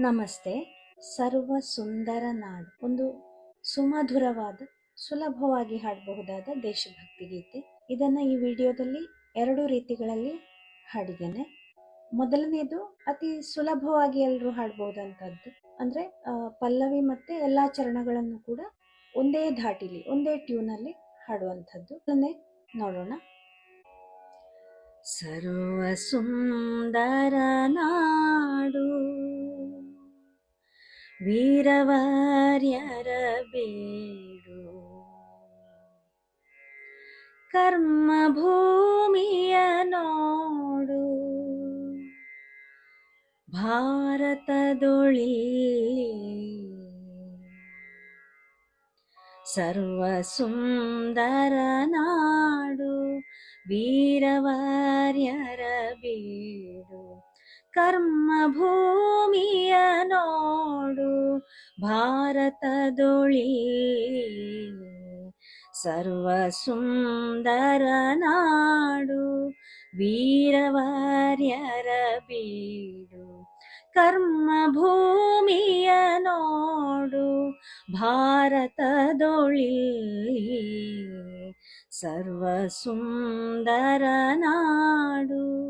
ನಮಸ್ತೆ. ಸರ್ವ ಸುಂದರ ನಾಡು. ಒಂದು ಸುಮಧುರವಾದ, ಸುಲಭವಾಗಿ ಹಾಡಬಹುದಾದ ದೇಶಭಕ್ತಿ ಗೀತೆ. ಇದನ್ನ ಈ ವಿಡಿಯೋದಲ್ಲಿ ಎರಡು ರೀತಿಗಳಲ್ಲಿ ಹಾಡಿದ್ದೇನೆ. ಮೊದಲನೇದು, ಅತಿ ಸುಲಭವಾಗಿ ಎಲ್ಲರೂ ಹಾಡಬಹುದಂತದ್ದು. ಅಂದ್ರೆ ಪಲ್ಲವಿ ಮತ್ತೆ ಎಲ್ಲಾ ಚರಣಗಳನ್ನು ಕೂಡ ಒಂದೇ ಧಾಟಿಲಿ, ಒಂದೇ ಟ್ಯೂನಲ್ಲಿ ಹಾಡುವಂಥದ್ದು. ಅದನ್ನೇ ನೋಡೋಣ. ಸರ್ವ ಸುಂದರ ನಾಡು. ವೀರವರ್ಯರ ಬೇಡು. ಕರ್ಮ ಭೂಮಿಯ ನೋಡು. ಭಾರತದೊಳಿ ಸರ್ವ ಸುಂದರ ನಾಡು. ವೀರವಾರ್ಯರ ಬೀಡು. ಕರ್ಮ ಭೂಮಿಯ ನೋಡು ಭಾರತದೊಳಿ ಸರ್ವ ಸುಂದರ ನಾಡು, ವೀರವರ್ಯರ ಬೀಡು. ಕರ್ಮ ಭೂಮಿಯ ನೋಡು ಭಾರತದೊಳಿ ಸರ್ವ ಸುಂದರ ನಾಡು.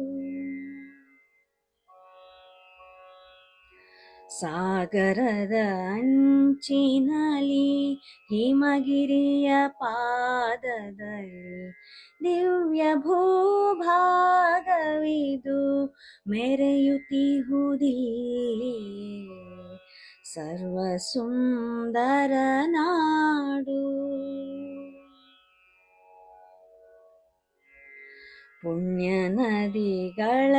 ಸಾಗರದ ಅಂಚಿನಲ್ಲಿ ಹಿಮಗಿರಿಯ ಪಾದದಲ್ಲಿ ದಿವ್ಯ ಭೂಭಾಗವಿದು ಮೆರೆಯುತ್ತಿಹುದಿಲ್ಲಿ. ಸರ್ವ ಸುಂದರ ನಾಡು. ಪುಣ್ಯ ನದಿಗಳ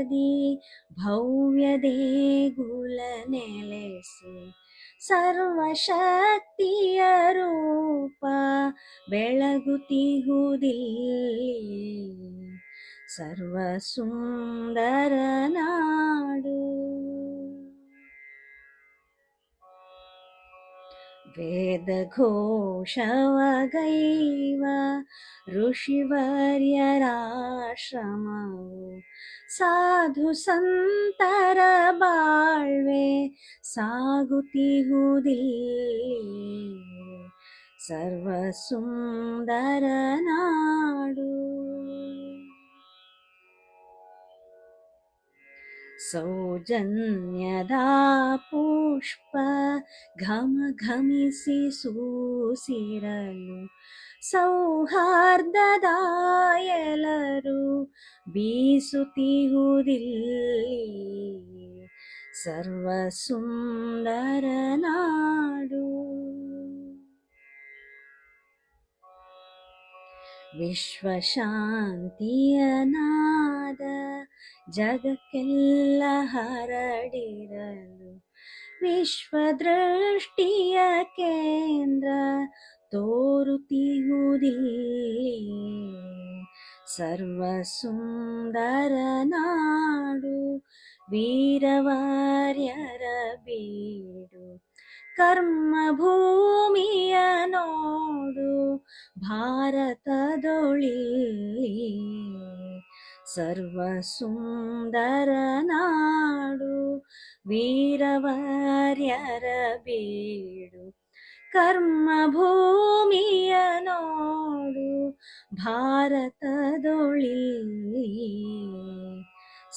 ತಟದಿ ಭವ್ಯ ದೇಗುಲ ನೆಲೆಸಿ ಸರ್ವಶಕ್ತಿಯ ರೂಪ ಬೆಳಗುತಿಗುದಿಲ್ಲಿ ಸರ್ವ ಸುಂದರ ನಾಡು. ಘೋಷವಗೈವ ಋಷಿವರ್ಯರಾಶ್ರಮವು ಸಾಧು ಸಂತರ ಬಾಳ್ವೆ ಸಾಗುತ್ತಿಹುದಿಲ್ಲಿ ಸರ್ವ ಸುಂದರ ನಾಡು ಸೌಜನ್ಯದ ಪುಷ್ಪ ಘಮ ಘಮಿಸಿ ಸೂಸಿರಲು ಸೌಹಾರ್ದದ ಎಲರು ಬೀಸುತ್ತಿಹುದಿಲ್ಲಿ ಸರ್ವ ಸುಂದರ ನಾಡು ವಿಶ್ವಶಾಂತಿಯ ನಾದ ಜಗಕ್ಕೆಲ್ಲ ಹರಡಿರಲು ವಿಶ್ವದೃಷ್ಟಿಯ ಕೇಂದ್ರ ತೋರುತಿಹುದಿ ಸರ್ವ ಸುಂದರ ನಾಡು ವೀರವಾರ್ಯರ ಬೀಡು ಕರ್ಮ ಭೂಮಿಯ ನೋಡು ಭಾರತದೊಳಿ ಸರ್ವ ಸುಂದರ ನಾಡು ವೀರವರ್ಯರ ಬೀಡು ಕರ್ಮ ಭೂಮಿಯ ನೋಡು ಭಾರತದೊಳಿ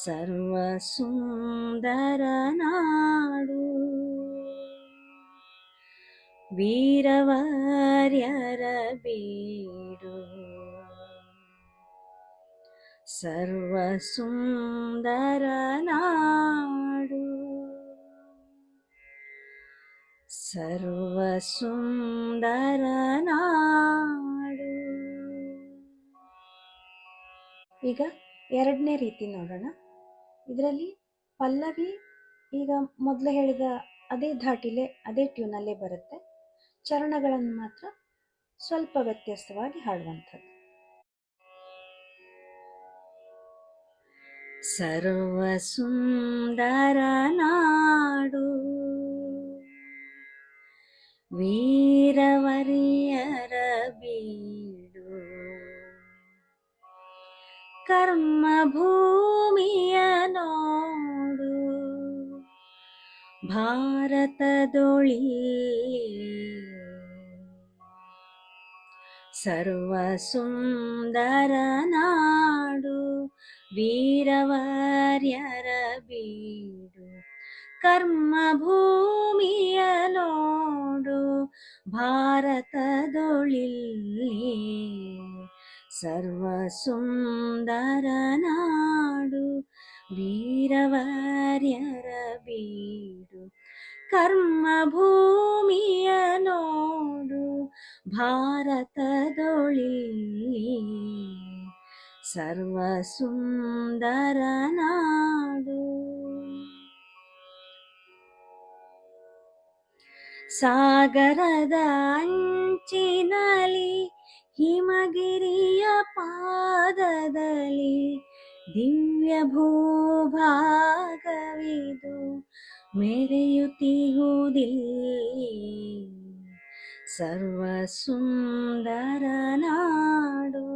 ಸರ್ವ ಸುಂದರ ನಾಡು ವೀರವರ್ಯರ ಬೀಡು. ಸರ್ವ ಸುಂದರ ನಾಡು ಸರ್ವಸುಂದರ ನಾಡು ಈಗ ಎರಡನೇ ರೀತಿ ನೋಡೋಣ. ಇದರಲ್ಲಿ ಪಲ್ಲವಿ ಈಗ ಮೊದಲು ಹೇಳಿದ ಅದೇ ಧಾಟಿಲೆ, ಅದೇ ಟ್ಯೂನಲ್ಲೇ ಬರುತ್ತೆ. ಚರಣಗಳನ್ನು ಮಾತ್ರ ಸ್ವಲ್ಪ ವ್ಯತ್ಯಾಸವಾಗಿ ಹಾಡುವಂಥದ್ದು. ಸರ್ವ ಸುಂದರ ನಾಡು ವೀರವರಿಯರ ಬೀಡು. ಕರ್ಮ ಭೂಮಿಯ ನೋಡು. ಭಾರತದೊಳಿ ಸರ್ವ ಸುಂದರ ನಾಡು ವೀರವರ್ಯರ ಬೀಡು ಕರ್ಮ ಭೂಮಿಯ ನೋಡು ಭಾರತದೊಳಿಲ್ಲಿ ಸರ್ವ ಸುಂದರ ನಾಡು ವೀರವರ್ಯರ ಬೀಡು ಕರ್ಮ ಭೂಮಿಯ ನೋಡು ಭಾರತದೊಳಿ ಸರ್ವ ಸುಂದರ ನಾಡು. ಸಾಗರದ ಅಂಚಿನಲ್ಲಿ ಹಿಮಗಿರಿಯ ಪಾದದಲ್ಲಿ ದಿವ್ಯ ಭೂಭಾಗವಿದು ಮೆರೆಯುತ್ತಿಗುವುದಿಲ್ಲಿ ಸರ್ವ ಸುಂದರ ನಾಡು.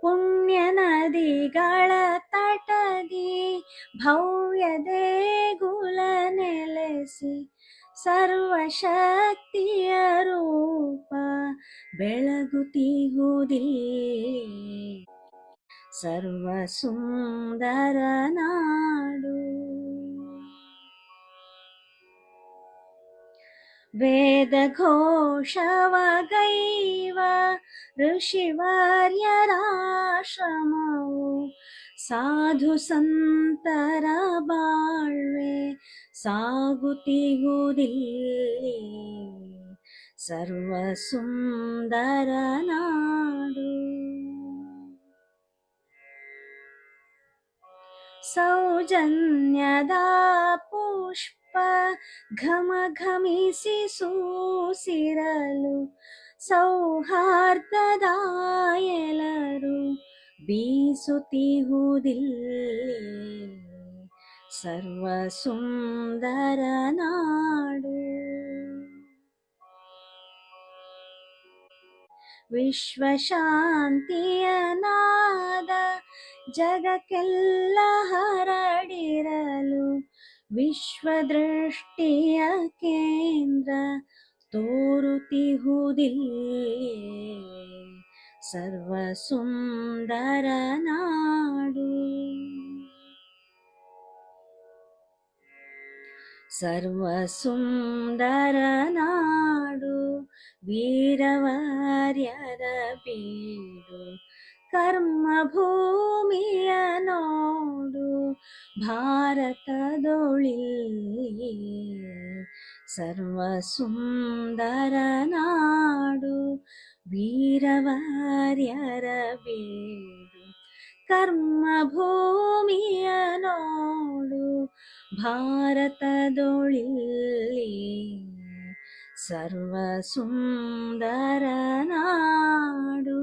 ಪುಣ್ಯ ನದಿಗಳ ತಟದಿ ಭವ್ಯ ದೇಗುಲ ನೆಲೆಸಿ ಸರ್ವಶಕ್ತಿಯ ರೂಪ ಬೆಳಗುತ್ತಿಗುವುದಿಲ್ಲಿ सर्वसुं वेदघोषवगैव ऋषिवर्यराश्रमौ साधुसन्तरबाळ्वे सागुतिगुरि सर्वसुं दरनाडु ಘಮ ಘಮಿಸಿ ಸೂಸಿರಲು ಸೌಹಾರ್ದದ ಎಲರು ಬೀಸುತ್ತಿಹುದಿಲ್ಲಿ ಸರ್ವ ಸುಂದರ ನಾಡು ವಿಶ್ವಶಾಂತಿಯ ನಾದ ಜಗಕ್ಕೆಲ್ಲ ಹರಡಿರಲು ವಿಶ್ವದೃಷ್ಟಿಯ ಕೇಂದ್ರ ತೋರುತ್ತಿಹುದಿಲ್ಲಿ ಸರ್ವ ಸುಂದರ ನಾಡು. ಸರ್ವ ಸುಂದರ ನಾಡು ವೀರವರ್ಯರ ಬೀಡು ಕರ್ಮ ಭೂಮಿಯ ನೋಡು ಭಾರತದೊಳಿಲ್ಲಿ ಸರ್ವ ಸುಂದರ ನಾಡು ವೀರವರ್ಯರ ಬೀಡು ಕರ್ಮ ಭೂಮಿಯ ನೋಡು ಭಾರತದೊಳಿಲ್ಲಿ ಸರ್ವ ಸುಂದರ ನಾಡು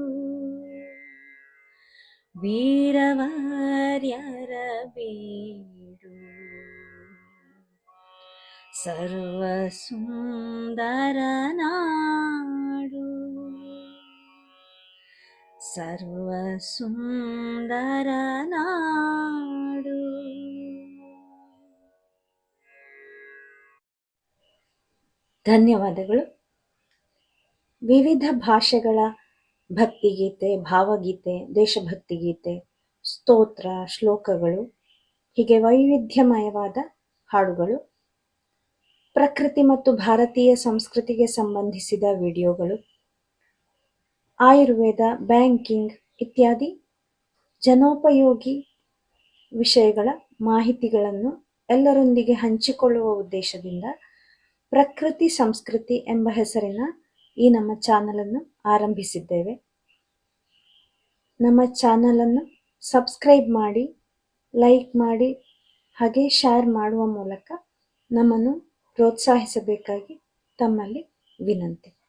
ವೀರವರ್ಯರ ಬೀಡು ಸರ್ವ ಸುಂದರ ನಾಡು ಸರ್ವ ಸುಂದರ ನಾಡು ಧನ್ಯವಾದಗಳು. ವಿವಿಧ ಭಾಷೆಗಳ ಭಕ್ತಿಗೀತೆ, ಭಾವಗೀತೆ ದೇಶಭಕ್ತಿ ಗೀತೆ ಸ್ತೋತ್ರ, ಶ್ಲೋಕಗಳು, ಹೀಗೆ ವೈವಿಧ್ಯಮಯವಾದ ಹಾಡುಗಳು, ಪ್ರಕೃತಿ ಮತ್ತು ಭಾರತೀಯ ಸಂಸ್ಕೃತಿಗೆ ಸಂಬಂಧಿಸಿದ ವಿಡಿಯೋಗಳು ಆಯುರ್ವೇದ, ಬ್ಯಾಂಕಿಂಗ್ ಇತ್ಯಾದಿ ಜನೋಪಯೋಗಿ ವಿಷಯಗಳ ಮಾಹಿತಿಗಳನ್ನು ಎಲ್ಲರೊಂದಿಗೆ ಹಂಚಿಕೊಳ್ಳುವ ಉದ್ದೇಶದಿಂದ ಪ್ರಕೃತಿ ಸಂಸ್ಕೃತಿ ಎಂಬ ಹೆಸರಿನ ಈ ನಮ್ಮ ಚಾನಲನ್ನು ಆರಂಭಿಸಿದ್ದೇವೆ. ನಮ್ಮ ಚಾನಲನ್ನು ಸಬ್ಸ್ಕ್ರೈಬ್ ಮಾಡಿ, ಲೈಕ್ ಮಾಡಿ, ಹಾಗೆ ಶೇರ್ ಮಾಡುವ ಮೂಲಕ ನಮ್ಮನ್ನು ಪ್ರೋತ್ಸಾಹಿಸಬೇಕಾಗಿ ತಮ್ಮಲ್ಲಿ ವಿನಂತಿ.